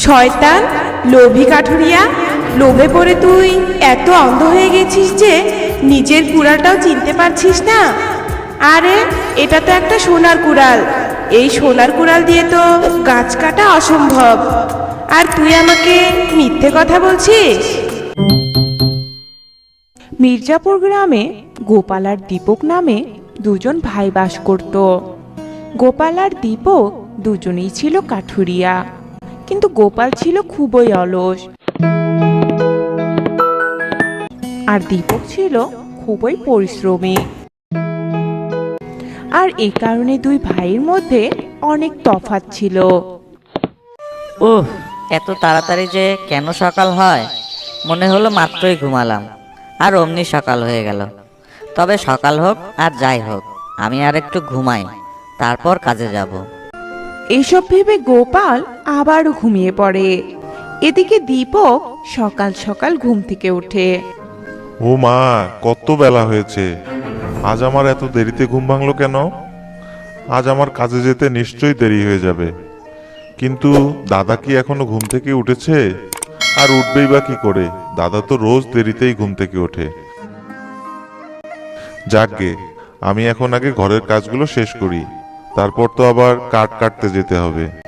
শয়তান, লোভী কাঠুরিয়া, লোভে পড়ে তুই এত অন্ধ হয়ে গেছিস যে নিজের কুড়ালটাও চিনতে পারছিস না। আরে, এটা তো একটা সোনার কুড়াল। এই সোনার কুড়াল দিয়ে তো গাছ কাটা অসম্ভব। আর তুই আমাকে মিথ্যে কথা বলছিস? মির্জাপুর গ্রামে গোপাল আর দীপক নামে দুজন ভাই বাস করত। গোপাল আর দীপক দুজনেই ছিল কাঠুরিয়া। কিন্তু গোপাল ছিল খুবই অলস। আর দীপক ছিল খুবই পরিশ্রমী। আর এই কারণে দুই ভাইয়ের মধ্যে অনেক তফাৎ ছিল। উহ এত তাড়াতাড়ি যে কেন সকাল হয়? মনে হলো মাত্রই ঘুমালাম। আর অমনি সকাল হয়ে গেল। তবে সকাল হোক আর যাই হোক আমি আর একটু ঘুমাই। তারপর কাজে যাব। এসব ভেবে গোপাল আবারও ঘুমিয়ে পড়ে। এদিকে দীপক সকাল সকাল ঘুম থেকে ওঠে। ও মা, কত বেলা হয়েছে। আজ আমার এত দেরিতে ঘুম ভাঙলো কেন? আজ আমার কাজে যেতে নিশ্চয়ই দেরি হয়ে যাবে। কিন্তু দাদা কি এখনও ঘুম থেকে উঠেছে? আর উঠবেই বা কি করে? দাদা তো রোজ দেরিতেই ঘুম থেকে ওঠে। যাকগে, আমি এখন আগে ঘরের কাজগুলো শেষ করি। তারপর তো আবার কাঠ কাটতে যেতে হবে।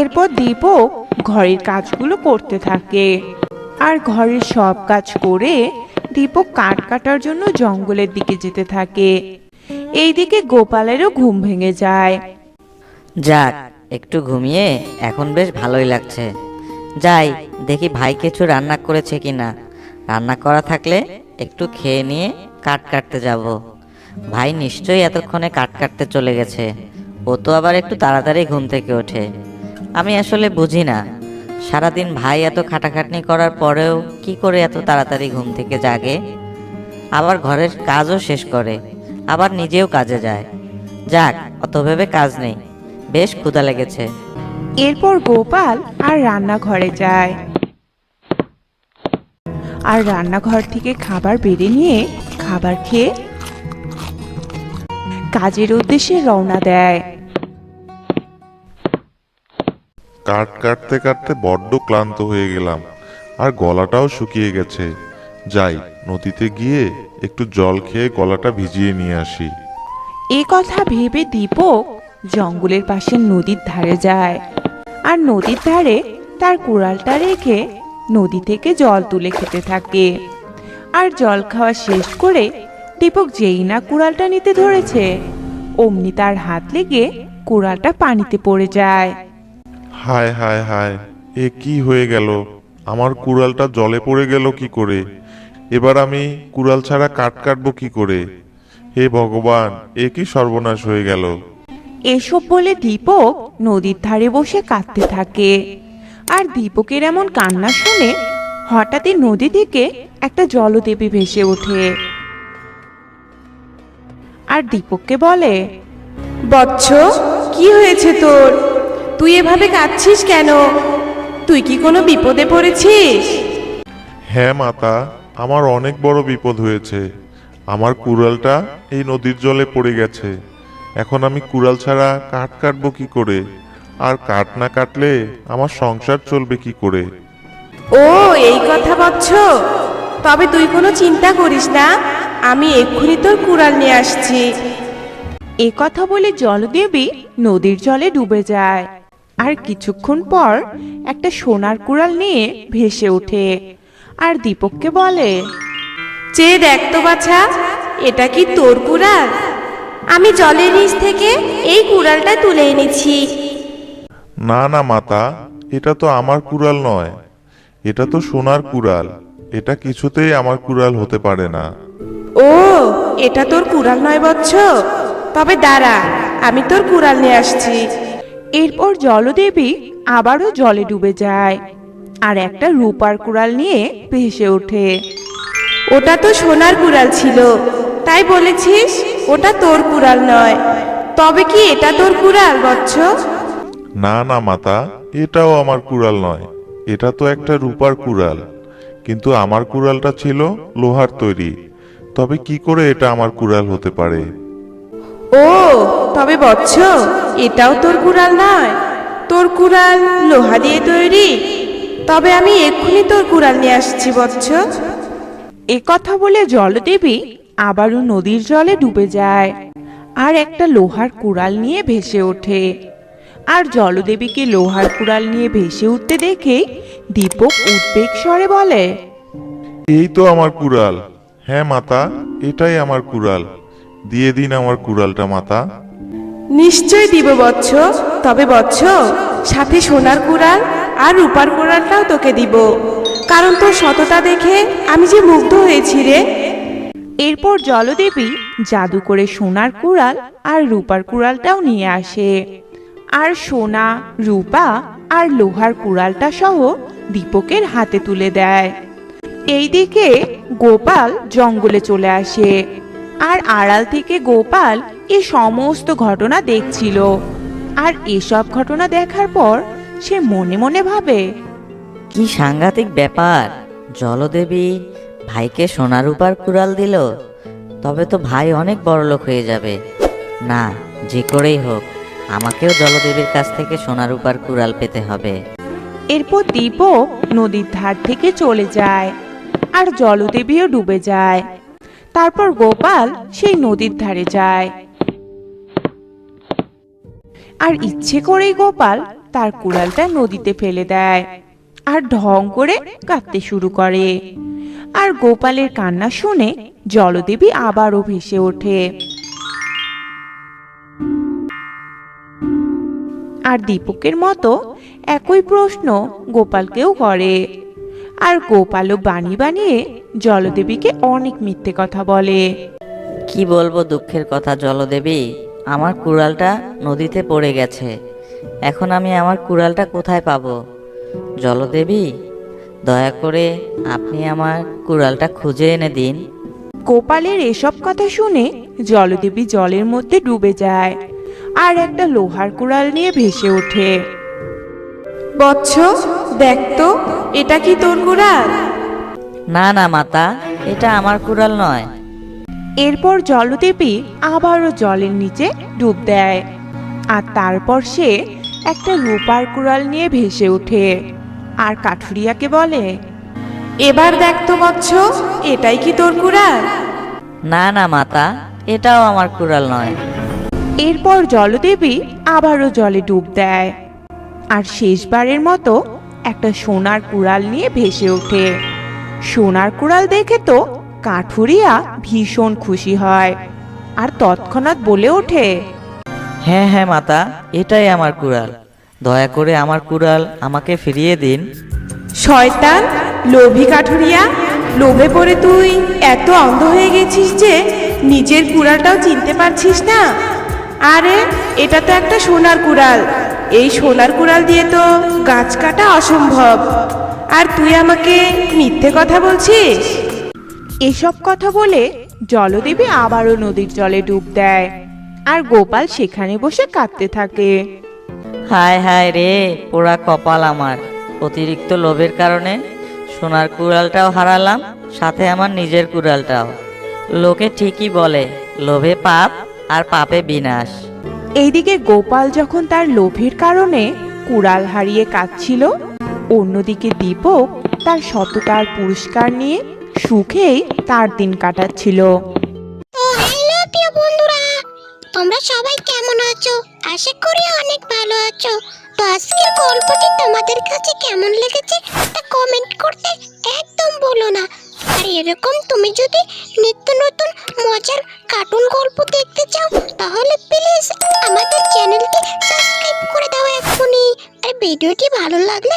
এরপর দীপক ঘরের কাজগুলো করতে থাকে। আর ঘরের সব কাজ করে দীপক কাঠ কাটার জন্য জঙ্গলের দিকে যেতে থাকে। এইদিকে গোপালেরও ঘুম ভেঙে যায়। যাক, একটু ঘুমিয়ে এখন বেশ ভালোই লাগছে। যাই, দেখি ভাই কিছু রান্না করেছে কিনা। রান্না করা থাকলে একটু খেয়ে নিয়ে কাট কাটতে যাব। ভাই নিশ্চয়ই এতক্ষণে কাট কাটতে চলে গেছে। ও তো আবার একটু তাড়াতাড়ি ঘুম থেকে ওঠে। আমি আসলে বুঝি না। সারাদিন ভাই এত খাটাখাটনি করার পরেও কি করে এত তাড়াতাড়ি ঘুম থেকে জাগে? আবার ঘরের কাজও শেষ করে, আবার নিজেও কাজে যায়। যাক, অত ভেবে কাজ নেই। বেশ ক্ষুধা লেগেছে। এরপর গোপাল আর রান্নাঘরে যায়। আর রান্নাঘর থেকে খাবার বেড়ে নিয়ে খাবার খেয়ে কাজের উদ্দেশ্যে রওনা দেয়। কাঠ কাটতে কাটতে বড্ড ক্লান্ত হয়ে গেলাম, আর গলাটাও শুকিয়ে গেছে। যাই, নদীতে গিয়ে একটু জল খেয়ে গলাটা ভিজিয়ে নিয়ে আসি। এ কথা ভেবে দীপক জঙ্গলের পাশে নদীর ধারে যায়, আর নদীর ধারে তার কুড়ালটা রেখে নদী থেকে জল তুলে খেতে থাকে। আর জল খাওয়া শেষ করে দীপক যেই না কুড়ালটা নিতে ধরেছে, অমনি তার হাত লেগে কুড়ালটা পানিতে পড়ে যায়। হায় হায় হায় এ কি হয়ে গেল? আমার কুড়ালটা জলে পড়ে গেল কি করে? এবার আমি কুড়াল ছাড়া কাঠ কাটবো কি করে? হে ভগবান এ কি সর্বনাশ হয়ে গেল? এসব বলে দীপক নদীর ধারে বসে কাঁদতে থাকে। আর দীপকের এমন কান্না শুনে হঠাৎই নদী থেকে একটা জলদেবী ভেসে ওঠে। আর দীপককে বলে বৎস কি হয়েছে তোর? তুই এভাবে কাঁদছিস কেন? তুই কি কোনো বিপদে পড়েছিস? হ্যাঁ মাতা আমার অনেক বড় বিপদ হয়েছে। আমার কুড়ালটা এই নদীর জলে পড়ে গেছে। এখন আমি কুড়াল ছাড়া কাঠ কাটবো কি করে? আর কাঠ না কাটলে আমার সংসার চলবে কি করে? ও এই কথা বৎস তবে তুই কোনো চিন্তা করিস না। আমি এক্ষুনি তোর কুড়াল নিয়ে আসছি। এ কথা বলে জলদেবী নদীর জলে ডুবে যায়। আর কিছুক্ষণ পর একটা সোনার কুড়াল নিয়ে ভেসে ওঠে। আর দীপককে বলে চেয়ে দেখ তো বাছা এটা কি তোর কুড়াল? আমি জলের নিচ থেকে এই কুড়ালটা তুলে এনেছি। না না মাতা এটা তো আমার কুড়াল নয়। এটা তো সোনার কুড়াল। এটা কিছুতেই আমার কুড়াল হতে পারে না। ও এটা তোর কুড়াল নয় বৎস। তবে দাঁড়া আমি তোর কুড়াল নিয়ে আসছি। এরপর জলদেবী আবারও জলে ডুবে যায় আর একটা রূপার কুড়াল নিয়ে ভেসে ওঠে। ওটা তো সোনার কুড়াল ছিল, তাই বলেছিস ওটা তোর কুড়াল নয়। তবে কি এটা তোর কুড়াল, বৎস? না না মাতা, এটাও আমার কুড়াল নয়। এটা তো একটা রূপার কুড়াল। কিন্তু আমার কুড়ালটা ছিল লোহার তৈরি। তবে কি করে এটা আমার কুড়াল হতে পারে? ও, তবে বৎস, এটাও তোর কুড়াল নয়। তোর কুড়াল লোহা দিয়ে তৈরি। তবে আমি এক্ষুনি তোর কুড়াল নিয়ে আসছি বৎস। এ কথা বলে জলদেবী আবারও নদীর জলে ডুবে যায় আর একটা লোহার কুড়াল নিয়ে ভেসে ওঠে। আর জলদেবীকে লোহার কুড়াল নিয়ে ভেসে উঠতে দেখে দীপক উদ্বেগ স্বরে বলে, এই তো আমার কুড়াল। হ্যাঁ মাতা, এটাই আমার কুড়াল। দিয়ে দিন আমার কুড়ালটা, মাতা। নিশ্চয় দিব বৎস, তবে বৎস, সাথে সোনার কুড়াল আর রূপার কুড়ালটাও তোকে দিব। কারণ তোর সততা দেখে আমি যে মুগ্ধ হয়েছি রে। এরপর জলদেবী জাদু করে সোনার কুড়াল আর রূপার কুড়ালটাও নিয়ে আসে। আর সোনা, রূপা আর লোহার কুড়ালটা সহ দীপকের হাতে তুলে দেয়। এইদিকে গোপাল জঙ্গলে চলে আসে। আর আড়াল থেকে গোপাল এ সমস্ত ঘটনা দেখছিল। আর এসব ঘটনা দেখার পর সে মনে মনে ভাবে কি সাংঘাতিক ব্যাপার। জলদেবী ভাইকে সোনারূপার কুড়াল দিল তবে তো ভাই অনেক বড়লোক হয়ে যাবে। না যে করেই হোক আমাকেও জলদেবীর কাছ থেকে সোনারূপার কুড়াল পেতে হবে। এরপর দীপক নদীর ধার থেকে চলে যায় আর জলদেবীও ডুবে যায়। তারপর গোপাল সেই নদীর ধারে যায়। আর ইচ্ছে করেই গোপাল তার কুড়ালটা নদীতে ফেলে দেয় আর ঢং করে কাঁদতে শুরু করে। আর গোপালের কান্না শুনে জলদেবী আবারও ভেসে ওঠে। আর দীপকের মতো একই প্রশ্ন গোপালকেও করে। আর গোপালও বাণী বানিয়ে জলদেবীকে অনেক মিথ্যে কথা বলে। কি বলব দুঃখের কথা জলদেবী? আমার কুড়ালটা নদীতে পড়ে গেছে। এখন আমি আমার কুড়ালটা কোথায় পাবো? জলদেবী দয়া করে আপনি আমার কুড়ালটা খুঁজে এনে দিন। গোপালের এসব কথা শুনে জলদেবী জলের মধ্যে ডুবে যায় আর একটা লোহার কুড়াল নিয়ে ভেসে ওঠে। বৎস দেখ তো এটা কি তোর কুড়াল? না না মাতা এটা আমার কুড়াল নয়। এরপর জলদেবী আবারও জলের নিচে ডুব দেয়। আর তারপর সে একটা রূপার কুড়াল নিয়ে ভেসে ওঠে। আর কাঠুরিয়াকে বলে এবার দেখ তো বৎস এটাই কি তোর কুড়াল? না না মাতা এটাও আমার কুড়াল নয়। এরপর জলদেবী আবারও জলে ডুব দেয়। আর শেষবারের মতো একটা সোনার কুড়াল নিয়ে ভেসে ওঠে। সোনার কুড়াল দেখে তো কাঠুরিয়া ভীষণ খুশি হয় আর তৎক্ষণাৎ বলে ওঠে হ্যাঁ হ্যাঁ মাতা এটাই আমার কুড়াল। দয়া করে আমার কুড়াল আমাকে ফিরিয়ে দিন। শয়তান লোভী কাঠুরিয়া লোভে পড়ে তুই এত অন্ধ হয়ে গেছিস যে নিজের কুড়ালটাও চিনতে পারছিস না? আরে এটা তো একটা সোনার কুড়াল। এই সোনার কুড়াল দিয়ে তো গাছ কাটা অসম্ভব। আর তুই আমাকে মিথ্যে কথা বলছিস? এসব কথা বলে জলদেবী আবারও নদীর জলে ডুব দেয় আর গোপাল সেখানে বসে কাঁদতে থাকে। হায় হায় রে পোড়া কপাল আমার। অতিরিক্ত লোভের কারণে সোনার কুড়ালটাও হারালাম সাথে আমার নিজের কুড়ালটাও। লোকে ঠিকই বলে লোভে পাপ আর পাপে বিনাশ। এইদিকে গোপাল যখন তার লোভের কারণে কুড়াল হারিয়ে কাঁদছিল, অন্যদিকে দীপক তার সততার পুরস্কার নিয়ে সুখেই তার দিন কাটাচ্ছিল। বন্ধুরা। তোমরা সবাই কেমন আছো? আশা করি অনেক ভালো আছো। তো আজকের গল্পটি তোমাদের কাছে কেমন লেগেছে তা কমেন্ট করতে একদম ভুলো না। এরকম তুমি যদি নিত্য নতুন মজার কার্টুন গল্প দেখতে চাও, তাহলে প্লিজ আমাদের চ্যানেলটি সাবস্ক্রাইব করে দাও এখনই আর ভিডিওটি ভালো লাগলে